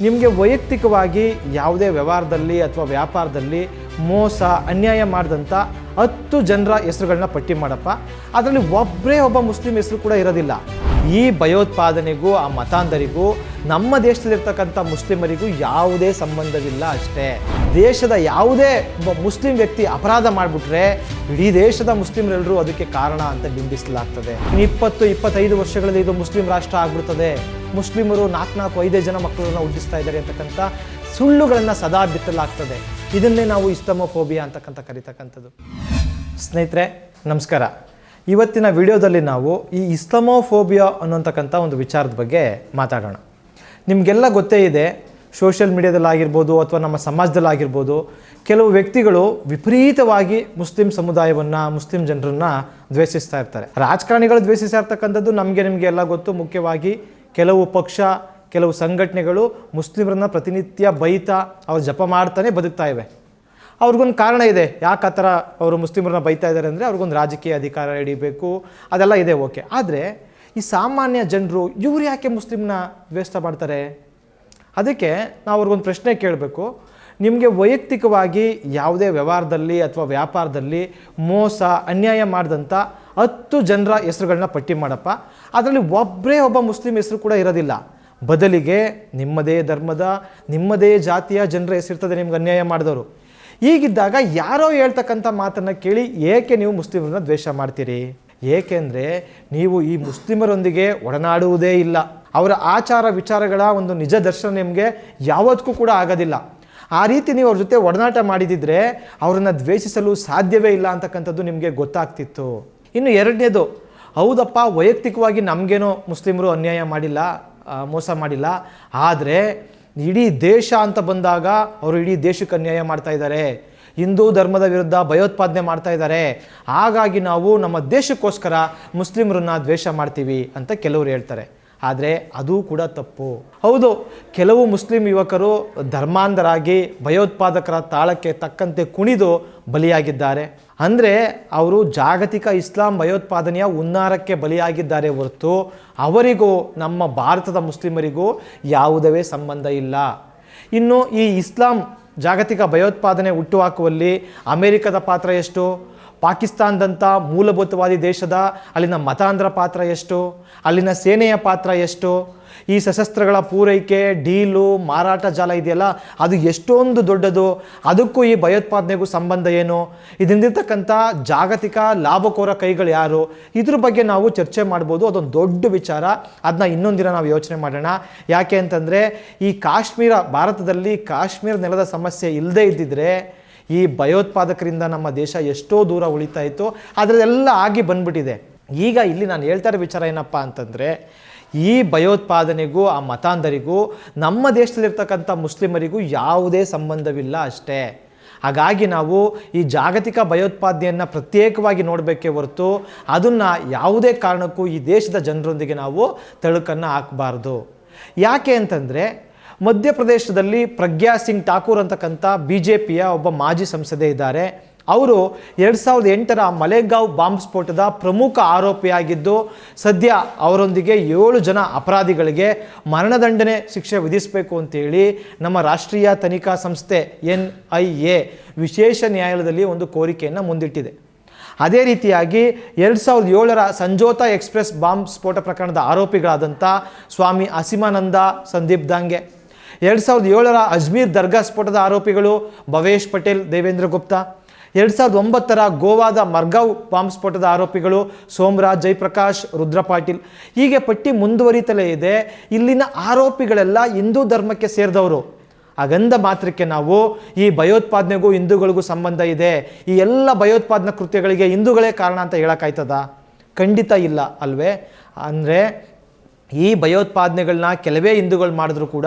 ನಿಮಗೆ ವೈಯಕ್ತಿಕವಾಗಿ ಯಾವುದೇ ವ್ಯವಹಾರದಲ್ಲಿ ಅಥವಾ ವ್ಯಾಪಾರದಲ್ಲಿ ಮೋಸ ಅನ್ಯಾಯ ಮಾಡಿದಂಥ ಹತ್ತು ಜನರ ಹೆಸರುಗಳನ್ನ ಪಟ್ಟಿ ಮಾಡಪ್ಪ. ಅದರಲ್ಲಿ ಒಬ್ಬರೇ ಒಬ್ಬ ಮುಸ್ಲಿಂ ಹೆಸರು ಕೂಡ ಇರೋದಿಲ್ಲ. ಈ ಭಯೋತ್ಪಾದನೆಗೂ, ಆ ಮತಾಂಧರಿಗೂ, ನಮ್ಮ ದೇಶದಲ್ಲಿರ್ತಕ್ಕಂಥ ಮುಸ್ಲಿಮರಿಗೂ ಯಾವುದೇ ಸಂಬಂಧವಿಲ್ಲ ಅಷ್ಟೇ. ದೇಶದ ಯಾವುದೇ ಒಬ್ಬ ಮುಸ್ಲಿಂ ವ್ಯಕ್ತಿ ಅಪರಾಧ ಮಾಡಿಬಿಟ್ರೆ ಇಡೀ ದೇಶದ ಮುಸ್ಲಿಮರೆಲ್ಲರೂ ಅದಕ್ಕೆ ಕಾರಣ ಅಂತ ಬಿಂಬಿಸಲಾಗ್ತದೆ. ಇಪ್ಪತ್ತು, ಇಪ್ಪತ್ತೈದು ವರ್ಷಗಳಲ್ಲಿ ಇದು ಮುಸ್ಲಿಂ ರಾಷ್ಟ್ರ ಆಗ್ಬಿಡ್ತದೆ. ಮುಸ್ಲಿಮರು ನಾಲ್ಕು ನಾಲ್ಕು, ಐದೇ ಜನ ಮಕ್ಕಳನ್ನ ಹುಟ್ಟಿಸ್ತಾ ಇದ್ದಾರೆ ಅಂತಕ್ಕಂಥ ಸುಳ್ಳುಗಳನ್ನು ಸದಾ ಬಿತ್ತಲಾಗ್ತದೆ. ಇದನ್ನೇ ನಾವು ಇಸ್ತಮೋಫೋಬಿಯಾ ಅಂತಕ್ಕಂಥ ಕರಿತಕ್ಕಂಥದ್ದು. ಸ್ನೇಹಿತರೆ, ನಮಸ್ಕಾರ. ಇವತ್ತಿನ ವಿಡಿಯೋದಲ್ಲಿ ನಾವು ಈ ಇಸ್ಲಾಮೋಫೋಬಿಯಾ ಅನ್ನೋಂತಕ್ಕಂಥ ಒಂದು ವಿಚಾರದ ಬಗ್ಗೆ ಮಾತಾಡೋಣ. ನಿಮಗೆಲ್ಲ ಗೊತ್ತೇ ಇದೆ, ಸೋಷಿಯಲ್ ಮೀಡಿಯಾದಲ್ಲಾಗಿರ್ಬೋದು ಅಥವಾ ನಮ್ಮ ಸಮಾಜದಲ್ಲಾಗಿರ್ಬೋದು, ಕೆಲವು ವ್ಯಕ್ತಿಗಳು ವಿಪರೀತವಾಗಿ ಮುಸ್ಲಿಂ ಸಮುದಾಯವನ್ನು, ಮುಸ್ಲಿಂ ಜನರನ್ನು ದ್ವೇಷಿಸ್ತಾ ಇರ್ತಾರೆ. ರಾಜಕಾರಣಿಗಳು ದ್ವೇಷಿಸ್ತಾ ಇರ್ತಕ್ಕಂಥದ್ದು ನಮಗೆ, ನಿಮಗೆ ಎಲ್ಲ ಗೊತ್ತು. ಮುಖ್ಯವಾಗಿ ಕೆಲವು ಪಕ್ಷ ಕೆಲವು ಸಂಘಟನೆಗಳು ಮುಸ್ಲಿಮರನ್ನ ಪ್ರತಿನಿತ್ಯ ಬೈತಾ ಅವ್ರು ಜಪ ಮಾಡ್ತಾನೆ ಬದುಕ್ತಾ ಇವೆ. ಅವ್ರಿಗೊಂದು ಕಾರಣ ಇದೆ. ಯಾಕೆ ಆ ಥರ ಅವರು ಮುಸ್ಲಿಮರನ್ನ ಬೈತಾ ಇದ್ದಾರೆ ಅಂದರೆ ಅವ್ರಿಗೊಂದು ರಾಜಕೀಯ ಅಧಿಕಾರ ಹಿಡಿಬೇಕು. ಅದೆಲ್ಲ ಇದೆ, ಓಕೆ. ಆದರೆ ಈ ಸಾಮಾನ್ಯ ಜನರು ಇವ್ರು ಯಾಕೆ ಮುಸ್ಲಿಮ್ನ ದ್ವೇಷ ಮಾಡ್ತಾರೆ? ಅದಕ್ಕೆ ನಾವು ಅವ್ರಿಗೊಂದು ಪ್ರಶ್ನೆ ಕೇಳಬೇಕು. ನಿಮಗೆ ವೈಯಕ್ತಿಕವಾಗಿ ಯಾವುದೇ ವ್ಯವಹಾರದಲ್ಲಿ ಅಥವಾ ವ್ಯಾಪಾರದಲ್ಲಿ ಮೋಸ, ಅನ್ಯಾಯ ಮಾಡಿದಂಥ ಹತ್ತು ಜನರ ಹೆಸರುಗಳನ್ನ ಪಟ್ಟಿ ಮಾಡಪ್ಪ. ಅದರಲ್ಲಿ ಒಬ್ಬರೇ ಒಬ್ಬ ಮುಸ್ಲಿಂ ಹೆಸರು ಕೂಡ ಇರೋದಿಲ್ಲ. ಬದಲಿಗೆ ನಿಮ್ಮದೇ ಧರ್ಮದ, ನಿಮ್ಮದೇ ಜಾತಿಯ ಜನರ ಹೆಸರಿರ್ತದೆ ನಿಮ್ಗೆ ಅನ್ಯಾಯ ಮಾಡಿದವರು. ಈಗಿದ್ದಾಗ ಯಾರೋ ಹೇಳ್ತಕ್ಕಂಥ ಮಾತನ್ನು ಕೇಳಿ ಏಕೆ ನೀವು ಮುಸ್ಲಿಮರನ್ನ ದ್ವೇಷ ಮಾಡ್ತೀರಿ? ಏಕೆಂದರೆ ನೀವು ಈ ಮುಸ್ಲಿಮರೊಂದಿಗೆ ಒಡನಾಡುವುದೇ ಇಲ್ಲ. ಅವರ ಆಚಾರ ವಿಚಾರಗಳ ಒಂದು ನಿಜ ದರ್ಶನ ನಿಮಗೆ ಯಾವತ್ತೂ ಕೂಡ ಆಗೋದಿಲ್ಲ. ಆ ರೀತಿ ನೀವು ಅವ್ರ ಜೊತೆ ಒಡನಾಟ ಮಾಡಿದಿದ್ರೆ ಅವರನ್ನು ದ್ವೇಷಿಸಲು ಸಾಧ್ಯವೇ ಇಲ್ಲ ಅಂತಕ್ಕಂಥದ್ದು ನಿಮಗೆ ಗೊತ್ತಾಗ್ತಿತ್ತು. ಇನ್ನು ಎರಡನೇದು, ಹೌದಪ್ಪ, ವೈಯಕ್ತಿಕವಾಗಿ ನಮಗೇನೋ ಮುಸ್ಲಿಮರು ಅನ್ಯಾಯ ಮಾಡಿಲ್ಲ. ಮೋಸ ಮಾಡಿಲ್ಲ. ಆದರೆ ಇಡೀ ದೇಶ ಅಂತ ಬಂದಾಗ ಅವರು ಇಡೀ ದೇಶಕ್ಕೆ ಅನ್ಯಾಯ ಮಾಡ್ತಾ ಇದ್ದಾರೆ. ಹಿಂದೂ ಧರ್ಮದ ವಿರುದ್ಧ ಭಯೋತ್ಪಾದನೆ ಮಾಡ್ತಾ ಇದ್ದಾರೆ. ಹಾಗಾಗಿ ನಾವು ನಮ್ಮ ದೇಶಕ್ಕೋಸ್ಕರ ಮುಸ್ಲಿಮರನ್ನ ದ್ವೇಷ ಮಾಡ್ತೀವಿ ಅಂತ ಕೆಲವರು ಹೇಳ್ತಾರೆ. ಆದರೆ ಅದು ಕೂಡ ತಪ್ಪು. ಹೌದು, ಕೆಲವು ಮುಸ್ಲಿಂ ಯುವಕರು ಧರ್ಮಾಂಧರಾಗಿ ಭಯೋತ್ಪಾದಕರ ತಾಳಕ್ಕೆ ತಕ್ಕಂತೆ ಕುಣಿದು ಬಲಿಯಾಗಿದ್ದಾರೆ. ಅಂದರೆ ಅವರು ಜಾಗತಿಕ ಇಸ್ಲಾಂ ಭಯೋತ್ಪಾದನೆಯ ಉನ್ನಾರಕ್ಕೆ ಬಲಿಯಾಗಿದ್ದಾರೆ ಹೊರತು ಅವರಿಗೂ, ನಮ್ಮ ಭಾರತದ ಮುಸ್ಲಿಮರಿಗೂ ಯಾವುದೇ ಸಂಬಂಧ ಇಲ್ಲ. ಇನ್ನು ಈ ಇಸ್ಲಾಂ ಜಾಗತಿಕ ಭಯೋತ್ಪಾದನೆ ಹುಟ್ಟುಹಾಕುವಲ್ಲಿ ಅಮೆರಿಕದ ಪಾತ್ರ ಎಷ್ಟು? ಪಾಕಿಸ್ತಾನದಂಥ ಮೂಲಭೂತವಾದಿ ದೇಶದ ಅಲ್ಲಿನ ಮತಾಂಧ್ರ ಪಾತ್ರ ಎಷ್ಟು? ಅಲ್ಲಿನ ಸೇನೆಯ ಪಾತ್ರ ಎಷ್ಟು? ಈ ಸಶಸ್ತ್ರಗಳ ಪೂರೈಕೆ, ಡೀಲು, ಮಾರಾಟ ಜಾಲ ಇದೆಯಲ್ಲ, ಅದು ಎಷ್ಟೊಂದು ದೊಡ್ಡದು? ಅದಕ್ಕೂ ಈ ಭಯೋತ್ಪಾದನೆಗೂ ಸಂಬಂಧ ಏನು? ಇದರಿಂದಿರ್ತಕ್ಕಂಥ ಜಾಗತಿಕ ಲಾಭಕೋರ ಕೈಗಳು ಯಾರು? ಇದ್ರ ಬಗ್ಗೆ ನಾವು ಚರ್ಚೆ ಮಾಡ್ಬೋದು. ಅದೊಂದು ದೊಡ್ಡ ವಿಚಾರ. ಅದನ್ನ ಇನ್ನೊಂದಿನ ನಾವು ಯೋಚನೆ ಮಾಡೋಣ. ಯಾಕೆ ಅಂತಂದರೆ, ಈ ಕಾಶ್ಮೀರ, ಭಾರತದಲ್ಲಿ ಕಾಶ್ಮೀರ ನೆಲದ ಸಮಸ್ಯೆ ಇಲ್ಲದೇ ಇದ್ದಿದ್ರೆ ಈ ಭಯೋತ್ಪಾದಕರಿಂದ ನಮ್ಮ ದೇಶ ಎಷ್ಟೋ ದೂರ ಉಳಿತಾ ಇತ್ತು ಅದರದೆಲ್ಲ ಆಗಿ ಬಂದ್ಬಿಟ್ಟಿದೆ. ಈಗ ಇಲ್ಲಿ ನಾನು ಹೇಳ್ತಾ ಇರೋ ವಿಚಾರ ಏನಪ್ಪ ಅಂತಂದರೆ, ಈ ಭಯೋತ್ಪಾದನೆಗೂ, ಆ ಮತಾಂಧರಿಗೂ, ನಮ್ಮ ದೇಶದಲ್ಲಿರ್ತಕ್ಕಂಥ ಮುಸ್ಲಿಮರಿಗೂ ಯಾವುದೇ ಸಂಬಂಧವಿಲ್ಲ ಅಷ್ಟೇ. ಹಾಗಾಗಿ ನಾವು ಈ ಜಾಗತಿಕ ಭಯೋತ್ಪಾದನೆಯನ್ನು ಪ್ರತ್ಯೇಕವಾಗಿ ನೋಡಬೇಕೇ ಹೊರತು, ಅದನ್ನು ಯಾವುದೇ ಕಾರಣಕ್ಕೂ ಈ ದೇಶದ ಜನರೊಂದಿಗೆ ನಾವು ತಳುಕನ್ನು ಹಾಕಬಾರ್ದು. ಯಾಕೆ ಅಂತಂದರೆ ಮಧ್ಯಪ್ರದೇಶದಲ್ಲಿ ಪ್ರಗ್ಯಾ ಸಿಂಗ್ ಠಾಕೂರ್ ಅಂತಕ್ಕಂಥ ಬಿ ಜೆ ಪಿಯ ಒಬ್ಬ ಮಾಜಿ ಸಂಸದೆ ಇದ್ದಾರೆ. ಅವರು ಎರಡು ಸಾವಿರದ ಎಂಟರ ಮಲೆಗಾಂವ್ ಬಾಂಬ್ ಸ್ಫೋಟದ ಪ್ರಮುಖ ಆರೋಪಿಯಾಗಿದ್ದು, ಸದ್ಯ ಅವರೊಂದಿಗೆ ಏಳು ಜನ ಅಪರಾಧಿಗಳಿಗೆ ಮರಣದಂಡನೆ ಶಿಕ್ಷೆ ವಿಧಿಸಬೇಕು ಅಂತೇಳಿ ನಮ್ಮ ರಾಷ್ಟ್ರೀಯ ತನಿಖಾ ಸಂಸ್ಥೆ ಎನ್ ಐ ಎ ವಿಶೇಷ ನ್ಯಾಯಾಲಯದಲ್ಲಿ ಒಂದು ಕೋರಿಕೆಯನ್ನು ಮುಂದಿಟ್ಟಿದೆ. ಅದೇ ರೀತಿಯಾಗಿ ಎರಡು ಸಾವಿರದ ಏಳರ ಸಂಜೋತಾ ಎಕ್ಸ್ಪ್ರೆಸ್ ಬಾಂಬ್ ಸ್ಫೋಟ ಪ್ರಕರಣದ ಆರೋಪಿಗಳಾದಂಥ ಸ್ವಾಮಿ ಅಸಿಮಾನಂದ, ಸಂದೀಪ್ ದಾಂಗೆ ಎರಡು ಸಾವಿರದ ಏಳರ ಅಜ್ಮೀರ್ ದರ್ಗಾ ಸ್ಫೋಟದ ಆರೋಪಿಗಳು ಭವೇಶ್ ಪಟೇಲ್, ದೇವೇಂದ್ರ ಗುಪ್ತಾ. ಎರಡು ಸಾವಿರದ ಒಂಬತ್ತರ ಗೋವಾದ ಮರ್ಗಾವ್ ಬಾಂಬ್ ಸ್ಫೋಟದ ಆರೋಪಿಗಳು ಸೋಮರಾಜ್ ಜಯಪ್ರಕಾಶ್ ರುದ್ರ ಪಾಟೀಲ್. ಹೀಗೆ ಪಟ್ಟಿ ಮುಂದುವರಿತಲೇ ಇದೆ. ಇಲ್ಲಿನ ಆರೋಪಿಗಳೆಲ್ಲ ಹಿಂದೂ ಧರ್ಮಕ್ಕೆ ಸೇರಿದವರು. ಹಾಗಂದ ಮಾತ್ರಕ್ಕೆ ನಾವು ಈ ಭಯೋತ್ಪಾದನೆಗೂ ಹಿಂದೂಗಳಿಗೂ ಸಂಬಂಧ ಇದೆ. ಈ ಎಲ್ಲ ಭಯೋತ್ಪಾದನಾ ಕೃತ್ಯಗಳಿಗೆ ಹಿಂದೂಗಳೇ ಕಾರಣ ಅಂತ ಹೇಳೋಕ್ಕಾಯ್ತದ? ಖಂಡಿತ ಇಲ್ಲ ಅಲ್ವೇ? ಅಂದರೆ ಈ ಭಯೋತ್ಪಾದನೆಗಳನ್ನ ಕೆಲವೇ ಹಿಂದೂಗಳು ಮಾಡಿದ್ರು ಕೂಡ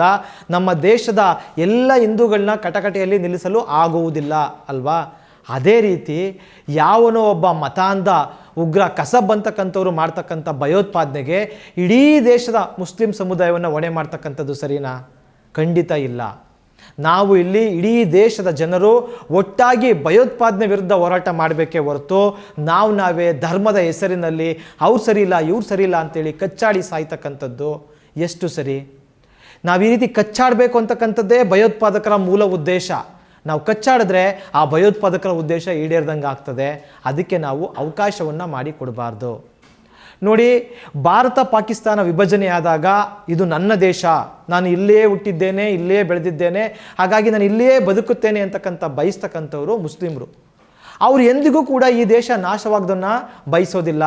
ನಮ್ಮ ದೇಶದ ಎಲ್ಲ ಹಿಂದೂಗಳನ್ನ ಕಟಕಟೆಯಲ್ಲಿ ನಿಲ್ಲಿಸಲು ಆಗುವುದಿಲ್ಲ ಅಲ್ವಾ? ಅದೇ ರೀತಿ ಯಾವನೋ ಒಬ್ಬ ಮತಾಂಧ, ಉಗ್ರ ಕಸಬ್ ಅಂತಕ್ಕಂಥವ್ರು ಮಾಡ್ತಕ್ಕಂಥ ಭಯೋತ್ಪಾದನೆಗೆ ಇಡೀ ದೇಶದ ಮುಸ್ಲಿಂ ಸಮುದಾಯವನ್ನು ಹೊಣೆ ಮಾಡ್ತಕ್ಕಂಥದ್ದು ಸರಿನಾ? ಖಂಡಿತ ಇಲ್ಲ. ನಾವು ಇಲ್ಲಿ ಇಡೀ ದೇಶದ ಜನರು ಒಟ್ಟಾಗಿ ಭಯೋತ್ಪಾದನೆ ವಿರುದ್ಧ ಹೋರಾಟ ಮಾಡಬೇಕೇ ಹೊರತು ನಾವು ನಾವೇ ಧರ್ಮದ ಹೆಸರಿನಲ್ಲಿ ಅವ್ರು ಸರಿ ಇಲ್ಲ ಇವ್ರು ಸರಿ ಇಲ್ಲ ಅಂತೇಳಿ ಕಚ್ಚಾಡಿ ಸಾಯ್ತಕ್ಕಂಥದ್ದು ಎಷ್ಟು ಸರಿ? ನಾವು ಈ ರೀತಿ ಕಚ್ಚಾಡಬೇಕು ಅಂತಕ್ಕಂಥದ್ದೇ ಭಯೋತ್ಪಾದಕರ ಮೂಲ ಉದ್ದೇಶ. ನಾವು ಕಚ್ಚಾಡಿದ್ರೆ ಆ ಭಯೋತ್ಪಾದಕರ ಉದ್ದೇಶ ಈಡೇರ್ದಂಗೆ ಆಗ್ತದೆ ಅದಕ್ಕೆ ನಾವು ಅವಕಾಶವನ್ನು ಮಾಡಿ ಕೊಡಬಾರ್ದು ನೋಡಿ, ಭಾರತ ಪಾಕಿಸ್ತಾನ ವಿಭಜನೆಯಾದಾಗ ಇದು ನನ್ನ ದೇಶ. ನಾನು ಇಲ್ಲೇ ಹುಟ್ಟಿದ್ದೇನೆ ಇಲ್ಲೇ ಬೆಳೆದಿದ್ದೇನೆ. ಹಾಗಾಗಿ ನಾನು ಇಲ್ಲೇ ಬದುಕುತ್ತೇನೆ ಅಂತಕ್ಕಂಥ ಬಯಸ್ತಕ್ಕಂಥವರು ಮುಸ್ಲಿಮರು. ಅವರು ಎಂದಿಗೂ ಕೂಡ ಈ ದೇಶ ನಾಶವಾಗದನ್ನು ಬಯಸೋದಿಲ್ಲ.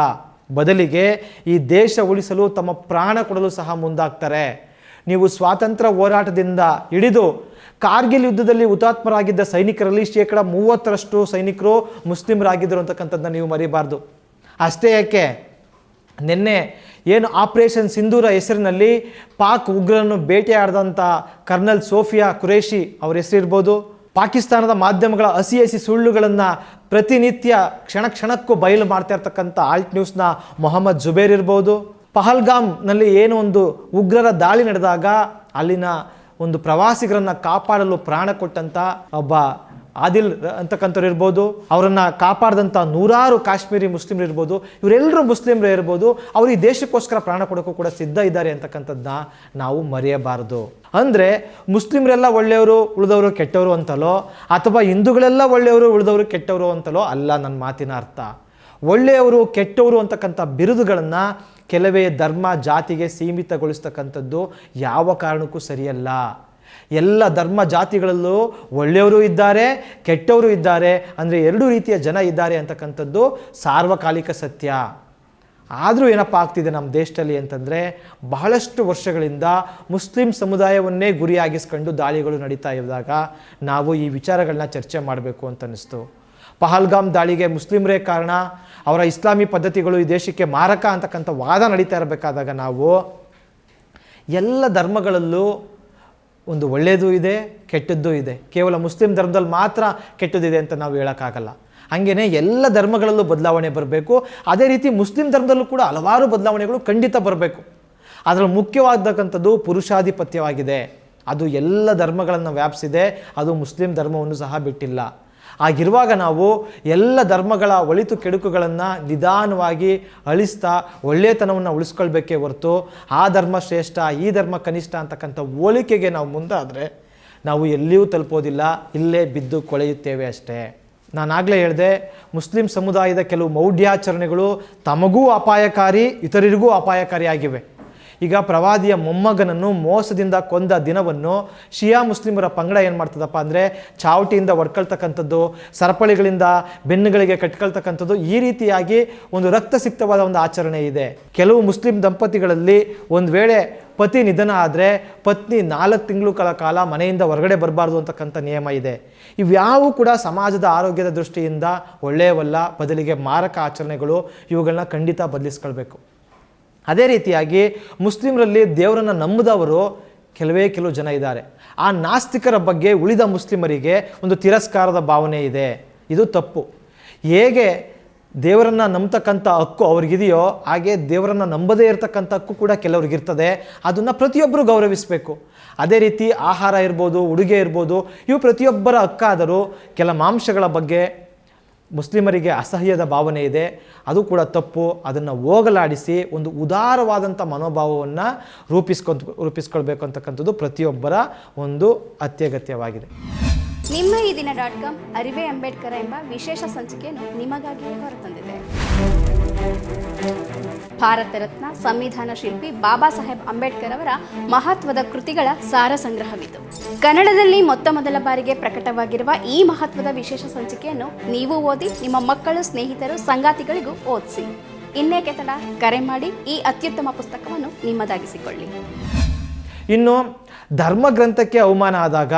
ಬದಲಿಗೆ ಈ ದೇಶ ಉಳಿಸಲು ತಮ್ಮ ಪ್ರಾಣ ಕೊಡಲು ಸಹ ಮುಂದಾಗ್ತಾರೆ. ನೀವು ಸ್ವಾತಂತ್ರ್ಯ ಹೋರಾಟದಿಂದ ಹಿಡಿದು ಕಾರ್ಗಿಲ್ ಯುದ್ಧದಲ್ಲಿ ಹುತಾತ್ಮರಾಗಿದ್ದ ಸೈನಿಕರಲ್ಲಿ ಶೇಕಡ ಮೂವತ್ತರಷ್ಟು ಸೈನಿಕರು ಮುಸ್ಲಿಮರಾಗಿದ್ದರು ಅಂತಕ್ಕಂಥದ್ದನ್ನ ನೀವು ಮರಿಬಾರ್ದು. ಅಷ್ಟೇ ಯಾಕೆ? ನಿನ್ನೆ ಏನು ಆಪರೇಷನ್ ಸಿಂಧೂರ ಹೆಸರಿನಲ್ಲಿ ಪಾಕ್ ಉಗ್ರರನ್ನು ಭೇಟಿಯಾಡಿದಂಥ ಕರ್ನಲ್ ಸೋಫಿಯಾ ಕುರೇಶಿ ಅವರ ಹೆಸರಿರ್ಬೋದು. ಪಾಕಿಸ್ತಾನದ ಮಾಧ್ಯಮಗಳ ಹಸಿ ಹಸಿ ಸುಳ್ಳುಗಳನ್ನು ಪ್ರತಿನಿತ್ಯ ಕ್ಷಣ ಕ್ಷಣಕ್ಕೂ ಬಯಲು ಮಾಡ್ತಾ ಇರ್ತಕ್ಕಂಥ ಆಲ್ಟ್ ನ್ಯೂಸ್ನ ಮೊಹಮ್ಮದ್ ಜುಬೇರ್ ಇರ್ಬೋದು. ಪಹಲ್ಗಾಮ್ನಲ್ಲಿ ಏನು ಒಂದು ಉಗ್ರರ ದಾಳಿ ನಡೆದಾಗ ಅಲ್ಲಿನ ಒಂದು ಪ್ರವಾಸಿಗರನ್ನು ಕಾಪಾಡಲು ಪ್ರಾಣ ಕೊಟ್ಟಂಥ ಒಬ್ಬ ಆದಿಲ್ ಅಂತಕ್ಕಂಥವ್ರು ಇರ್ಬೋದು, ಅವರನ್ನು ಕಾಪಾಡಿದಂಥ ನೂರಾರು ಕಾಶ್ಮೀರಿ ಮುಸ್ಲಿಮ್ರು ಇರ್ಬೋದು ಇವರೆಲ್ಲರೂ ಮುಸ್ಲಿಮ್ರು ಇರ್ಬೋದು, ಅವರು ಈ ದೇಶಕ್ಕೋಸ್ಕರ ಪ್ರಾಣ ಕೊಡೋಕ್ಕೂ ಕೂಡ ಸಿದ್ಧ ಇದ್ದಾರೆ ಅಂತಕ್ಕಂಥದ್ದನ್ನ ನಾವು ಮರೆಯಬಾರದು. ಅಂದರೆ ಮುಸ್ಲಿಮ್ರೆಲ್ಲ ಒಳ್ಳೆಯವರು, ಉಳಿದವರು, ಕೆಟ್ಟವರು ಅಂತಲೋ, ಅಥವಾ ಹಿಂದೂಗಳೆಲ್ಲ ಒಳ್ಳೆಯವರು, ಉಳಿದವರು, ಕೆಟ್ಟವರು ಅಂತಲೋ ಅಲ್ಲ ನನ್ನ ಮಾತಿನ ಅರ್ಥ. ಒಳ್ಳೆಯವರು, ಕೆಟ್ಟವರು ಅಂತಕ್ಕಂಥ ಬಿರುದುಗಳನ್ನು ಕೆಲವೇ ಧರ್ಮ, ಜಾತಿಗೆ ಸೀಮಿತಗೊಳಿಸ್ತಕ್ಕಂಥದ್ದು ಯಾವ ಕಾರಣಕ್ಕೂ ಸರಿಯಲ್ಲ. ಎಲ್ಲ ಧರ್ಮ ಜಾತಿಗಳಲ್ಲೂ ಒಳ್ಳೆಯವರು ಇದ್ದಾರೆ, ಕೆಟ್ಟವರು ಇದ್ದಾರೆ, ಅಂದರೆ ಎರಡು ರೀತಿಯ ಜನ ಇದ್ದಾರೆ ಅಂತಕ್ಕಂಥದ್ದು ಸಾರ್ವಕಾಲಿಕ ಸತ್ಯ. ಆದರೂ ಏನಪ್ಪ ಆಗ್ತಿದೆ ನಮ್ಮ ದೇಶದಲ್ಲಿ ಅಂತಂದರೆ ಬಹಳಷ್ಟು ವರ್ಷಗಳಿಂದ ಮುಸ್ಲಿಂ ಸಮುದಾಯವನ್ನೇ ಗುರಿಯಾಗಿಸ್ಕೊಂಡು ದಾಳಿಗಳು ನಡೀತಾ ಇದ್ದಾಗ ನಾವು ಈ ವಿಚಾರಗಳನ್ನ ಚರ್ಚೆ ಮಾಡಬೇಕು ಅಂತ ಅನ್ನಿಸ್ತು. ಪಹಲ್ಗಾಮ್ ದಾಳಿಗೆ ಮುಸ್ಲಿಮರೇ ಕಾರಣ, ಅವರ ಇಸ್ಲಾಮಿ ಪದ್ಧತಿಗಳು ಈ ದೇಶಕ್ಕೆ ಮಾರಕ ಅಂತಕ್ಕಂಥ ವಾದ ನಡೀತಾ ಇರಬೇಕಾದಾಗ ನಾವು ಎಲ್ಲ ಧರ್ಮಗಳಲ್ಲೂ ಒಂದು ಒಳ್ಳೆಯದು ಇದೆ, ಕೆಟ್ಟದ್ದು ಇದೆ. ಕೇವಲ ಮುಸ್ಲಿಂ ಧರ್ಮದಲ್ಲಿ ಮಾತ್ರ ಕೆಟ್ಟದ್ದಿದೆ ಅಂತ ನಾವು ಹೇಳೋಕ್ಕಾಗಲ್ಲ. ಹಾಗೆಯೇ ಎಲ್ಲ ಧರ್ಮಗಳಲ್ಲೂ ಬದಲಾವಣೆ ಬರಬೇಕು. ಅದೇ ರೀತಿ ಮುಸ್ಲಿಂ ಧರ್ಮದಲ್ಲೂ ಕೂಡ ಹಲವಾರು ಬದಲಾವಣೆಗಳು ಖಂಡಿತ ಬರಬೇಕು. ಅದರಲ್ಲಿ ಮುಖ್ಯವಾದಕ್ಕಂಥದ್ದು ಪುರುಷಾಧಿಪತ್ಯವಾಗಿದೆ. ಅದು ಎಲ್ಲ ಧರ್ಮಗಳನ್ನು ವ್ಯಾಪಿಸಿದೆ. ಅದು ಮುಸ್ಲಿಂ ಧರ್ಮವನ್ನು ಸಹ ಬಿಟ್ಟಿಲ್ಲ. ಆಗಿರುವಾಗ ನಾವು ಎಲ್ಲ ಧರ್ಮಗಳ ಒಳಿತು ಕೆಡುಕುಗಳನ್ನು ನಿಧಾನವಾಗಿ ಅಳಿಸ್ತಾ ಒಳ್ಳೆಯತನವನ್ನು ಉಳಿಸ್ಕೊಳ್ಬೇಕೇ ಹೊರತು ಆ ಧರ್ಮ ಶ್ರೇಷ್ಠ, ಈ ಧರ್ಮ ಕನಿಷ್ಠ ಅಂತಕ್ಕಂಥ ಹೋಲಿಕೆಗೆ ನಾವು ಮುಂದಾದರೆ ನಾವು ಎಲ್ಲಿಯೂ ತಲುಪೋದಿಲ್ಲ, ಇಲ್ಲೇ ಬಿದ್ದು ಕೊಳೆಯುತ್ತೇವೆ ಅಷ್ಟೇ. ನಾನಾಗಲೇ ಹೇಳಿದೆ, ಮುಸ್ಲಿಂ ಸಮುದಾಯದ ಕೆಲವು ಮೌಢ್ಯಾಚರಣೆಗಳು ತಮಗೂ ಅಪಾಯಕಾರಿ ಇತರರಿಗೂ ಅಪಾಯಕಾರಿಯಾಗಿವೆ ಈಗ ಪ್ರವಾದಿಯ ಮೊಮ್ಮಗನನ್ನು ಮೋಸದಿಂದ ಕೊಂದ ದಿನವನ್ನು ಶಿಯಾ ಮುಸ್ಲಿಮರ ಪಂಗಡ ಏನು ಮಾಡ್ತದಪ್ಪ ಅಂದರೆ ಚಾವಟಿಯಿಂದ ಒಡ್ಕೊಳ್ತಕ್ಕಂಥದ್ದು, ಸರಪಳಿಗಳಿಂದ ಬೆನ್ನುಗಳಿಗೆ ಕಟ್ಕೊಳ್ತಕ್ಕಂಥದ್ದು ಈ ರೀತಿಯಾಗಿ ಒಂದು ರಕ್ತಸಿಕ್ತವಾದ ಒಂದು ಆಚರಣೆ ಇದೆ. ಕೆಲವು ಮುಸ್ಲಿಂ ದಂಪತಿಗಳಲ್ಲಿ ಒಂದು ವೇಳೆ ಪತಿ ನಿಧನ ಆದರೆ ಪತ್ನಿ ನಾಲ್ಕು ತಿಂಗಳುಗಳ ಕಾಲ ಮನೆಯಿಂದ ಹೊರಗಡೆ ಬರಬಾರ್ದು ಅಂತಕ್ಕಂಥ ನಿಯಮ ಇದೆ. ಇವ್ಯಾವು ಕೂಡ ಸಮಾಜದ ಆರೋಗ್ಯದ ದೃಷ್ಟಿಯಿಂದ ಒಳ್ಳೆಯವಲ್ಲ, ಬದಲಿಗೆ ಮಾರಕ ಆಚರಣೆಗಳು ಇವುಗಳನ್ನ ಖಂಡಿತ ಬದಲಿಸ್ಕೊಳ್ಬೇಕು. ಅದೇ ರೀತಿಯಾಗಿ ಮುಸ್ಲಿಮರಲ್ಲಿ ದೇವರನ್ನು ನಂಬದವರು ಕೆಲವೇ ಕೆಲವು ಜನ ಇದ್ದಾರೆ. ಆ ನಾಸ್ತಿಕರ ಬಗ್ಗೆ ಉಳಿದ ಮುಸ್ಲಿಮರಿಗೆ ಒಂದು ತಿರಸ್ಕಾರದ ಭಾವನೆ ಇದೆ. ಇದು ತಪ್ಪು. ಹೇಗೆ ದೇವರನ್ನು ನಂಬತಕ್ಕಂಥ ಹಕ್ಕು ಅವ್ರಿಗಿದೆಯೋ ಹಾಗೆ ದೇವರನ್ನು ನಂಬದೇ ಇರತಕ್ಕಂಥ ಹಕ್ಕು ಕೂಡ ಕೆಲವ್ರಿಗಿರ್ತದೆ. ಅದನ್ನು ಪ್ರತಿಯೊಬ್ಬರು ಗೌರವಿಸಬೇಕು. ಅದೇ ರೀತಿ ಆಹಾರ ಇರ್ಬೋದು, ಉಡುಗೆ ಇರ್ಬೋದು, ಇವು ಪ್ರತಿಯೊಬ್ಬರ ಹಕ್ಕಾದರೂ ಕೆಲ ಮಾಂಸಗಳ ಬಗ್ಗೆ ಮುಸ್ಲಿಮರಿಗೆ ಅಸಹ್ಯದ ಭಾವನೆ ಇದೆ. ಅದು ಕೂಡ ತಪ್ಪು. ಅದನ್ನು ಹೋಗಲಾಡಿಸಿ ಒಂದು ಉದಾರವಾದಂಥ ಮನೋಭಾವವನ್ನು ರೂಪಿಸ್ಕೊಂತ ರೂಪಿಸ್ಕೊಳ್ಬೇಕು ಅಂತಕ್ಕಂಥದ್ದು ಪ್ರತಿಯೊಬ್ಬರ ಒಂದು ಅತ್ಯಗತ್ಯವಾಗಿದೆ. ನಿಮ್ಮ ಈ ದಿನ ಡಾಟ್ ಕಾಮ್ ಅರಿವೆ ಅಂಬೇಡ್ಕರ್ ಎಂಬ ವಿಶೇಷ ಸಂಚಿಕೆಯನ್ನು ನಿಮಗಾಗಿ ಹೊರತಂದಿದೆ. ಭಾರತ ರತ್ನ ಸಂವಿಧಾನ ಶಿಲ್ಪಿ ಬಾಬಾ ಸಾಹೇಬ್ ಅಂಬೇಡ್ಕರ್ ಅವರ ಮಹತ್ವದ ಕೃತಿಗಳ ಸಾರ ಸಂಗ್ರಹವಿದು. ಕನ್ನಡದಲ್ಲಿ ಮೊತ್ತ ಮೊದಲ ಬಾರಿಗೆ ಪ್ರಕಟವಾಗಿರುವ ಈ ಮಹತ್ವದ ವಿಶೇಷ ಸಂಚಿಕೆಯನ್ನು ನೀವು ಓದಿ ನಿಮ್ಮ ಮಕ್ಕಳು, ಸ್ನೇಹಿತರು, ಸಂಗಾತಿಗಳಿಗೂ ಓದಿಸಿ. ಇನ್ನೇಕೆ ತಡ? ಕರೆ ಮಾಡಿ ಈ ಅತ್ಯುತ್ತಮ ಪುಸ್ತಕವನ್ನು ನಿಮ್ಮದಾಗಿಸಿಕೊಳ್ಳಿ. ಇನ್ನು ಧರ್ಮ ಗ್ರಂಥಕ್ಕೆ ಅವಮಾನ ಆದಾಗ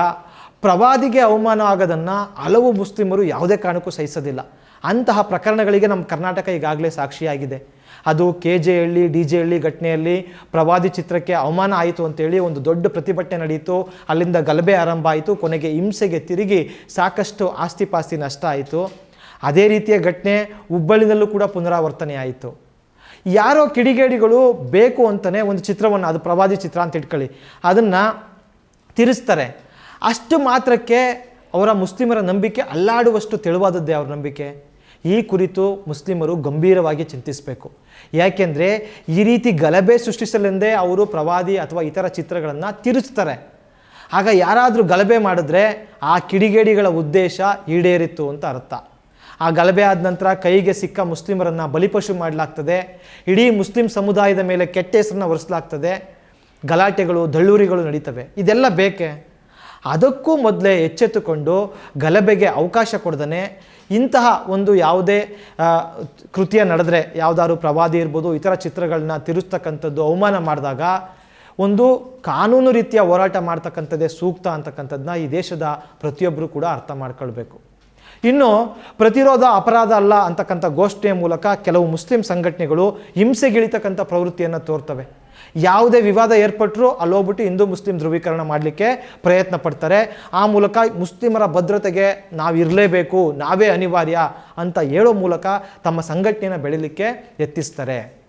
ಪ್ರವಾದಿಗೆ ಅವಮಾನ ಆಗೋದನ್ನು ಹಲವು ಮುಸ್ಲಿಮರು ಯಾವುದೇ ಕಾರಣಕ್ಕೂ ಸಹಿಸೋದಿಲ್ಲ. ಅಂತಹ ಪ್ರಕರಣಗಳಿಗೆ ನಮ್ಮ ಕರ್ನಾಟಕ ಈಗಾಗಲೇ ಸಾಕ್ಷಿಯಾಗಿದೆ. ಅದು K J Halli D J Halli ಘಟನೆಯಲ್ಲಿ ಪ್ರವಾದಿ ಚಿತ್ರಕ್ಕೆ ಅವಮಾನ ಆಯಿತು ಅಂತೇಳಿ ಒಂದು ದೊಡ್ಡ ಪ್ರತಿಭಟನೆ ನಡೆಯಿತು ಅಲ್ಲಿಂದ ಗಲಭೆ ಆರಂಭ ಆಯಿತು. ಕೊನೆಗೆ ಹಿಂಸೆಗೆ ತಿರುಗಿ ಸಾಕಷ್ಟು ಆಸ್ತಿ ಪಾಸ್ತಿ ನಷ್ಟ ಆಯಿತು. ಅದೇ ರೀತಿಯ ಘಟನೆ ಹುಬ್ಬಳ್ಳಿನಲ್ಲೂ ಕೂಡ ಪುನರಾವರ್ತನೆ ಆಯಿತು. ಯಾರೋ ಕಿಡಿಗೇಡಿಗಳು ಬೇಕು ಅಂತಲೇ ಒಂದು ಚಿತ್ರವನ್ನು, ಅದು ಪ್ರವಾದಿ ಚಿತ್ರ ಅಂತ ಇಟ್ಕೊಳ್ಳಿ. ಅದನ್ನು ತಿರುಸ್ತಾರೆ. ಅಷ್ಟು ಮಾತ್ರಕ್ಕೆ ಅವರ ಮುಸ್ಲಿಮರ ನಂಬಿಕೆ ಅಲ್ಲಾಡುವಷ್ಟು ತೆಳುವಾದದ್ದೇ ಅವ್ರ ನಂಬಿಕೆ. ಈ ಕುರಿತು ಮುಸ್ಲಿಮರು ಗಂಭೀರವಾಗಿ ಚಿಂತಿಸಬೇಕು. ಯಾಕೆಂದರೆ ಈ ರೀತಿ ಗಲಭೆ ಸೃಷ್ಟಿಸಲೆಂದೇ ಅವರು ಪ್ರವಾದಿ ಅಥವಾ ಇತರ ಚಿತ್ರಗಳನ್ನು ತಿರುಚ್ತಾರೆ. ಆಗ ಯಾರಾದರೂ ಗಲಭೆ ಮಾಡಿದ್ರೆ ಆ ಕಿಡಿಗೇಡಿಗಳ ಉದ್ದೇಶ ಈಡೇರಿತ್ತು ಅಂತ ಅರ್ಥ. ಆ ಗಲಭೆ ಆದ ನಂತರ ಕೈಗೆ ಸಿಕ್ಕ ಮುಸ್ಲಿಮರನ್ನು ಬಲಿಪಶು ಮಾಡಲಾಗ್ತದೆ. ಇಡೀ ಮುಸ್ಲಿಂ ಸಮುದಾಯದ ಮೇಲೆ ಕೆಟ್ಟ ಹೆಸರನ್ನು ಒರೆಸಲಾಗ್ತದೆ. ಗಲಾಟೆಗಳು, ದಳ್ಳೂರಿಗಳು ನಡೀತವೆ. ಇದೆಲ್ಲ ಬೇಕೆ? ಅದಕ್ಕೂ ಮೊದಲೇ ಎಚ್ಚೆತ್ತುಕೊಂಡು ಗಲಭೆಗೆ ಅವಕಾಶ ಕೊಡ್ದೇ ಇಂತಹ ಒಂದು ಯಾವುದೇ ಕೃತಿಯ ನಡೆದ್ರೆ ಯಾವುದಾದ್ರು ಪ್ರವಾದಿ ಇರ್ಬೋದು, ಇತರ ಚಿತ್ರಗಳನ್ನ ತಿರುಸ್ತಕ್ಕಂಥದ್ದು, ಅವಮಾನ ಮಾಡಿದಾಗ ಒಂದು ಕಾನೂನು ರೀತಿಯ ಹೋರಾಟ ಮಾಡ್ತಕ್ಕಂಥದ್ದೇ ಸೂಕ್ತ ಅಂತಕ್ಕಂಥದ್ದನ್ನ ಈ ದೇಶದ ಪ್ರತಿಯೊಬ್ಬರು ಕೂಡ ಅರ್ಥ ಮಾಡ್ಕೊಳ್ಬೇಕು. ಇನ್ನು ಪ್ರತಿರೋಧ ಅಪರಾಧ ಅಲ್ಲ ಅಂತಕ್ಕಂಥ ಗೋಷ್ಠಿಯ ಮೂಲಕ ಕೆಲವು ಮುಸ್ಲಿಂ ಸಂಘಟನೆಗಳು ಹಿಂಸೆಗಿಳಿತಕ್ಕಂಥ ಪ್ರವೃತ್ತಿಯನ್ನು ತೋರ್ತವೆ. ಯಾವುದೇ ವಿವಾದ ಏರ್ಪಟ್ಟರೂ ಅಲ್ಲಿ ಹೋಗ್ಬಿಟ್ಟು ಹಿಂದೂ ಮುಸ್ಲಿಂ ಧ್ರುವೀಕರಣ ಮಾಡಲಿಕ್ಕೆ ಪ್ರಯತ್ನ ಪಡ್ತಾರೆ. ಆ ಮೂಲಕ ಮುಸ್ಲಿಮರ ಭದ್ರತೆಗೆ ನಾವು ಇರಲೇಬೇಕು, ನಾವೇ ಅನಿವಾರ್ಯ ಅಂತ ಹೇಳೋ ಮೂಲಕ ತಮ್ಮ ಸಂಘಟನೆಯನ್ನು ಬೆಳೀಲಿಕ್ಕೆ ಯತ್ನಿಸ್ತಾರೆ.